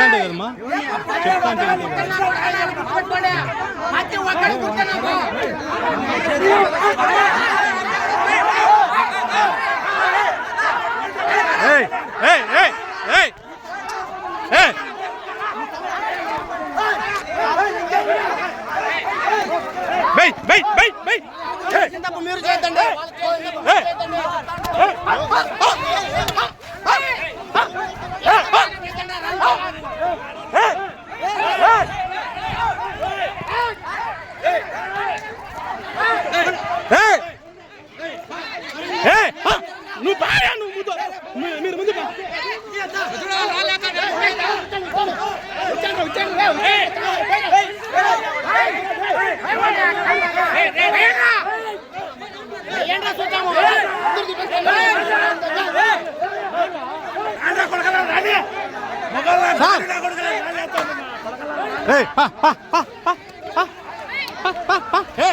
అంటే కదమ్మా చెప్తా Hey, hey, మీరు చేద్దండి నువ్వు బాగా నువ్వు ముందు మీరు ముందు ఏంట్రా చూద్దాము ఏ